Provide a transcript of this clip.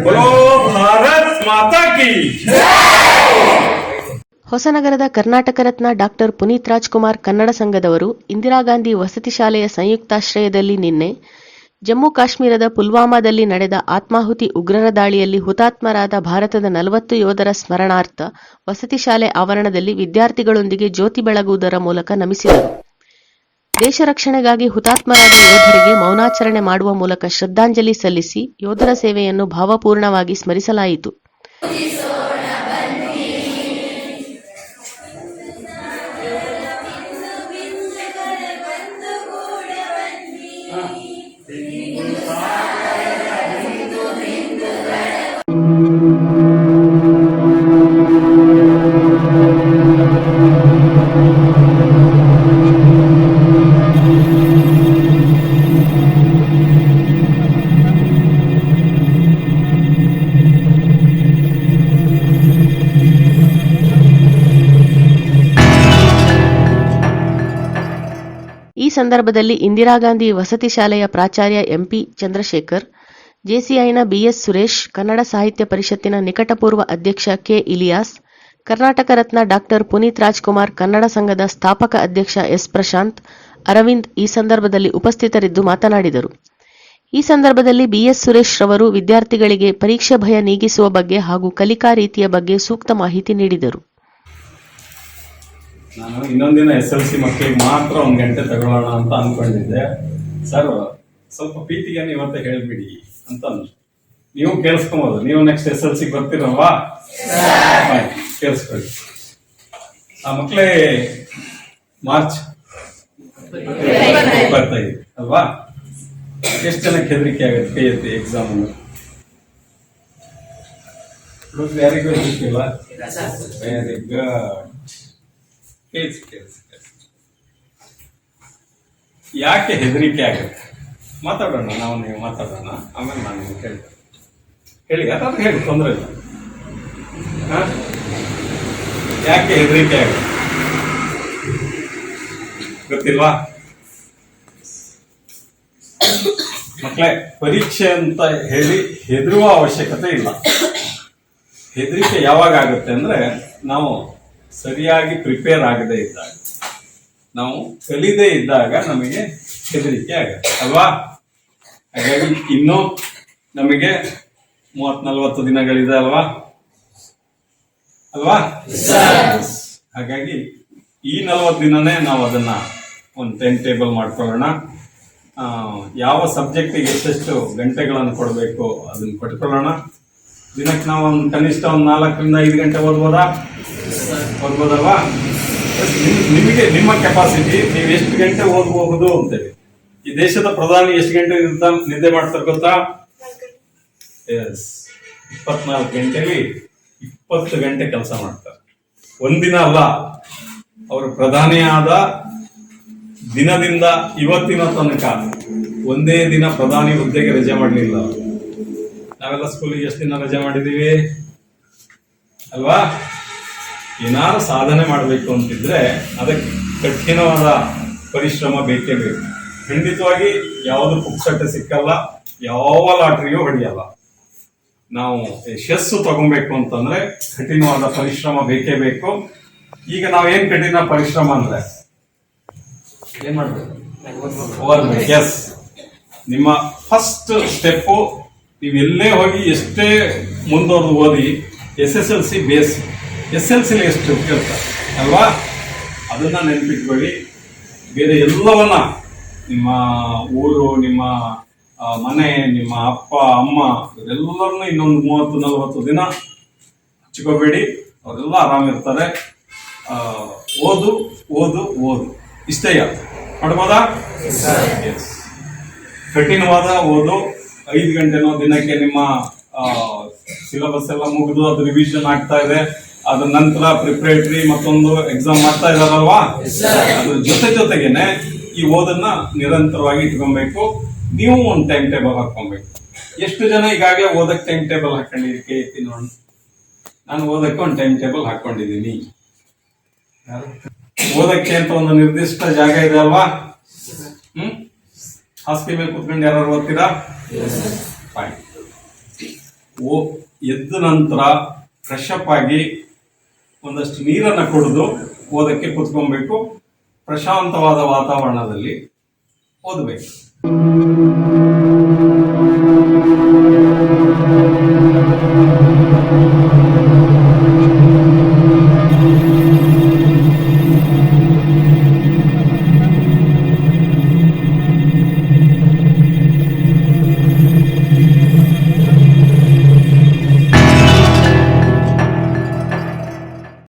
बोलो भारत माता की ಹೊಸನಗರದ ಕರ್ನಾಟಕ ರತ್ನ ಡಾಕ್ಟರ್ ಪುನೀತ್ ರಾಜ್ಕುಮಾರ್ ಕನ್ನಡ ಸಂಘದವರು ಇಂದಿರಾ ಗಾಂಧಿ ವಸತಿ ಶಾಲೆಯ ಸಂಯುಕ್ತಾಶ್ರಯದಲ್ಲಿ ನಿನ್ನೆ ಜಮ್ಮು ಕಾಶ್ಮೀರದ ಪುಲ್ವಾಮಾದಲ್ಲಿ ನಡೆದ ಆತ್ಮಾಹುತಿ ಉಗ್ರರ ದಾಳಿಯಲ್ಲಿ ಹುತಾತ್ಮರಾದ ಭಾರತದ ನಲವತ್ತು ಯೋಧರ ಸ್ಮರಣಾರ್ಥ ವಸತಿ ಶಾಲೆ ಆವರಣದಲ್ಲಿ ವಿದ್ಯಾರ್ಥಿಗಳೊಂದಿಗೆ ಜ್ಯೋತಿ ಬೆಳಗುವುದರ ಮೂಲಕ ನಮಿಸಿದರು ದೇಶ ರಕ್ಷಣೆಗಾಗಿ ಹುತಾತ್ಮರಾದ ಯೋಧರಿಗೆ ಮೌನಾಚರಣೆ ಮಾಡುವ ಮೂಲಕ ಶ್ರದ್ಧಾಂಜಲಿ ಸಲ್ಲಿಸಿ ಯೋಧರ ಸೇವೆಯನ್ನು ಭಾವಪೂರ್ಣವಾಗಿ ಸ್ಮರಿಸಲಾಯಿತು. ಸಂದರ್ಭದಲ್ಲಿ ಇಂದಿರಾ ಗಾಂಧಿ ವಸತಿ ಶಾಲೆಯ ಪ್ರಾಚಾರ್ಯ ಎಂಪಿ ಚಂದ್ರಶೇಖರ್, ಜೆಸಿಐನ ಬಿಎಸ್ ಸುರೇಶ್, ಕನ್ನಡ ಸಾಹಿತ್ಯ ಪರಿಷತ್ತಿನ ನಿಕಟಪೂರ್ವ ಅಧ್ಯಕ್ಷ ಕೆ ಇಲಿಯಾಸ್, ಕರ್ನಾಟಕ ರತ್ನ ಡಾಕ್ಟರ್ ಪುನೀತ್ ರಾಜ್ಕುಮಾರ್, ಕನ್ನಡ ಸಂಘದ ಸ್ಥಾಪಕ ಅಧ್ಯಕ್ಷ ಎಸ್ ಪ್ರಶಾಂತ್, ಅರವಿಂದ್ ಈ ಸಂದರ್ಭದಲ್ಲಿ ಉಪಸ್ಥಿತರಿದ್ದು ಮಾತನಾಡಿದರು. ಈ ಸಂದರ್ಭದಲ್ಲಿ ಬಿಎಸ್ ಸುರೇಶ್ ರವರು ವಿದ್ಯಾರ್ಥಿಗಳಿಗೆ ಪರೀಕ್ಷೆ ಭಯ ನೀಗಿಸುವ ಬಗ್ಗೆ ಹಾಗೂ ಕಲಿಕಾ ರೀತಿಯ ಬಗ್ಗೆ ಸೂಕ್ತ ಮಾಹಿತಿ ನೀಡಿದರು. ನಾನು ಇನ್ನೊಂದಿನ ಎಸ್ ಎಲ್ ಸಿ ಮಕ್ಕಳಿಗೆ ಮಾತ್ರ ಒಂದು ಗಂಟೆ ತಗೊಳ್ಳೋಣ ಅಂತ ಅನ್ಕೊಂಡಿದ್ದೆ. ಸರ್ ಸ್ವಲ್ಪ ಪ್ರೀತಿಗೆ ಇವತ್ತೇ ಹೇಳ್ಬಿಡಿ ಅಂತ. ನೀವು ಕೇಳಿಸ್ಕೊಬೋದು. ನೀವು ನೆಕ್ಸ್ಟ್ ಎಸ್ ಎಲ್ ಸಿ ಬರ್ತೀರಲ್ವಾ? ಕೇಳಿಸ್ಕೊಳ್ಳಿ. ಆ ಮಕ್ಕಳೇ ಮಾರ್ಚ್ ಇಪ್ಪತ್ತೈದು ಅಲ್ವಾ? ಎಷ್ಟು ಜನಕ್ಕೆ ಹೆದರಿಕೆ ಆಗುತ್ತೆ ಪಿ ಎತ್ತಿ ಎಕ್ಸಾಮ್ ಯಾರಿಗೂ ಹೆದರಿಕೆ ಇಲ್ಲ ವೆರಿ ಗುಡ್ ಕೇಳಿಸಿ ಕೇಳಿಸಿ ಕೇಳಿಸಿ ಯಾಕೆ ಹೆದರಿಕೆ ಆಗುತ್ತೆ? ಮಾತಾಡೋಣ, ನಾವು ನೀವು ಮಾತಾಡೋಣ. ಆಮೇಲೆ ನಾನು ನಿಮ್ಗೆ ಹೇಳ್ತೇನೆ. ಹೇಳಿ ಯಾರಾದ್ರೂ ಹೇಳಿ, ತೊಂದರೆ ಇಲ್ಲ? ಯಾಕೆ ಹೆದರಿಕೆ ಆಗುತ್ತೆ? ಗೊತ್ತಿಲ್ವಾ? ಮಕ್ಕಳೇ ಪರೀಕ್ಷೆ ಅಂತ ಹೇಳಿ ಹೆದರುವ ಅವಶ್ಯಕತೆ ಇಲ್ಲ. ಹೆದರಿಕೆ ಯಾವಾಗ ಆಗುತ್ತೆ ಅಂದ್ರೆ ನಾವು ಸರಿಯಾಗಿ ಪ್ರಿಪೇರ್ ಆಗದೆ ಇದ್ದಾಗ, ನಾವು ಕಲಿದೇ ಇದ್ದಾಗ ನಮಗೆ ಹೆದರಿಕೆ ಆಗುತ್ತೆ, ಅಲ್ವಾ? ಹಾಗಾಗಿ ಇನ್ನೂ ನಮಗೆ ಮೂವತ್ ನಲ್ವತ್ತು ದಿನಗಳಿದೆ, ಅಲ್ವಾ? ಅಲ್ವಾ? ಹಾಗಾಗಿ ಈ ನಲ್ವತ್ತು ದಿನನೇ ನಾವು ಅದನ್ನ ಒಂದು ಟೈಮ್ ಟೇಬಲ್ ಮಾಡ್ಕೊಳ್ಳೋಣ. ಯಾವ ಸಬ್ಜೆಕ್ಟಿಗೆ ಎಷ್ಟೆಷ್ಟು ಗಂಟೆಗಳನ್ನು ಕೊಡಬೇಕು ಅದನ್ನು ಕೊಟ್ಕೊಳ್ಳೋಣ ದಿನಕ್ಕೆ ನಾವು ಒಂದು ಕನಿಷ್ಠ ಒಂದು ನಾಲ್ಕರಿಂದ ಐದು ಗಂಟೆ ಓದ್ಬೋದಾ? ಓದ್ಬೋದಲ್ವಾ? ನಿಮ್- ನಿಮಗೆ, ನಿಮ್ಮ ಕೆಪಾಸಿಟಿ ನೀವು ಎಷ್ಟು ಗಂಟೆ ಓದಬಹುದು ಅಂತೇಳಿ. ಈ ದೇಶದ ಪ್ರಧಾನಿ ಎಷ್ಟು ಗಂಟೆ ನಿದ್ದ- ಮಾಡ್ತಾರೆ ಗೊತ್ತಾ? ಎಸ್ ಇಪ್ಪತ್ನಾಲ್ಕು ಗಂಟೆಲಿ ಇಪ್ಪತ್ತು ಗಂಟೆ ಕೆಲಸ ಮಾಡ್ತಾರೆ. ಒಂದಿನ ಅಲ್ಲ, ಅವರು ಪ್ರಧಾನಿ ಆದ ದಿನದಿಂದ ಇವತ್ತಿನ ತನಕ ಒಂದೇ ದಿನ ಪ್ರಧಾನಿ ಹುದ್ದೆಗೆ ರಜೆ ಮಾಡಲಿಲ್ಲ ನಾವೆಲ್ಲ ಸ್ಕೂಲಿಗೆ ಎಷ್ಟು ದಿನ ರಜೆ ಮಾಡಿದೀವಿ? ಅಲ್ವಾ? ಏನಾರು ಸಾಧನೆ ಮಾಡಬೇಕು ಅಂತಿದ್ರೆ ಅದಕ್ಕೆ ಕಠಿಣವಾದ ಪರಿಶ್ರಮ ಬೇಕೇ ಬೇಕು. ಖಂಡಿತವಾಗಿ ಯಾವುದು ಪುಕ್ಸಟ್ಟೆ ಸಿಕ್ಕಲ್ಲ ಯಾವ ಲಾಟ್ರಿಯೂ ಹೊಡೆಯಲ್ಲ. ನಾವು ಯಶಸ್ಸು ತಗೊಬೇಕು ಅಂತಂದ್ರೆ ಕಠಿಣವಾದ ಪರಿಶ್ರಮ ಬೇಕೇ ಬೇಕು. ಈಗ ನಾವೇನ್ ಕಠಿಣ ಪರಿಶ್ರಮ ಅಂದ್ರೆ? ಏನ್ ಮಾಡ್ಬೇಕು? ಎಸ್ ನಿಮ್ಮ ಫಸ್ಟ್ ಸ್ಟೆಪ್ಪು ನೀವು ಎಲ್ಲೇ ಹೋಗಿ ಎಷ್ಟೇ ಮುಂದುವರೆದು ಓದಿ S S L C base S L ಸಿಲಿ ಎಷ್ಟು ಕೇಳ್ತಾರೆ ಅಲ್ವಾ? ಅದನ್ನು ನೆನಪಿಟ್ಕೊಳ್ಳಿ. ಬೇರೆ ಎಲ್ಲವನ್ನ ನಿಮ್ಮ ಊರು ನಿಮ್ಮ ಮನೆ ನಿಮ್ಮ ಅಪ್ಪ ಅಮ್ಮ ಇವರೆಲ್ಲರನ್ನೂ ಇನ್ನೊಂದು ಮೂವತ್ತು ನಲವತ್ತು ದಿನ ಹಚ್ಕೋಬೇಡಿ. ಅವರೆಲ್ಲ ಆರಾಮಿರ್ತಾರೆ ಓದು ಓದು ಓದು. ಇಷ್ಟೇ ಮಾಡ್ಬೋದಾ? Yes. ಕಠಿಣವಾದ ಓದು. ಐದು ಗಂಟೆನೋ ದಿನಕ್ಕೆ ನಿಮ್ಮ ಸಿಲೆಬಸ್ ಎಲ್ಲ ಮುಗಿದು ಅದು ರಿವಿಷನ್ ಆಗ್ತಾ ಇದೆ. ಅದ್ರ ನಂತರ ಪ್ರಿಪ್ರೇಟರಿ ಮತ್ತೊಂದು ಎಕ್ಸಾಮ್ ಮಾಡ್ತಾ ಇದಾರಲ್ವಾ? ಅದ್ರ ಜೊತೆ ಜೊತೆಗೇನೆ ಈ ಓದನ್ನ ನಿರಂತರವಾಗಿ ಇಟ್ಕೊಬೇಕು. ನೀವು ಒಂದು ಟೈಮ್ ಟೇಬಲ್ ಹಾಕೊಬೇಕು ಎಷ್ಟು ಜನ ಈಗಾಗಲೇ ಓದಕ್ ಟೈಮ್ ಟೇಬಲ್ ಹಾಕೊಂಡಿರಿ ಕೈ ಎತ್ತಿ ನೋಡೋಣ ನಾನು ಓದಕ್ಕೆ ಒಂದು ಟೈಮ್ ಟೇಬಲ್ ಹಾಕೊಂಡಿದ್ದೀನಿ? ಓದಕ್ಕೆ ಅಂತ ಒಂದು ನಿರ್ದಿಷ್ಟ ಜಾಗ ಇದೆ ಅಲ್ವಾ? ಹಾಸಿಗೆ ಮೇಲೆ ಕುತ್ಕೊಂಡು ಯಾರು ಓದ್ತೀರಾ? ಫೈನ್ ಓ ಎದ್ದ ನಂತರ ಫ್ರೆಶ್ ಅಪ್ ಆಗಿ ಒಂದಷ್ಟು ನೀರನ್ನು ಕುಡಿದು ಓದಕ್ಕೆ ಕುತ್ಕೊಬೇಕು. ಪ್ರಶಾಂತವಾದ ವಾತಾವರಣದಲ್ಲಿ ಓದಬೇಕು.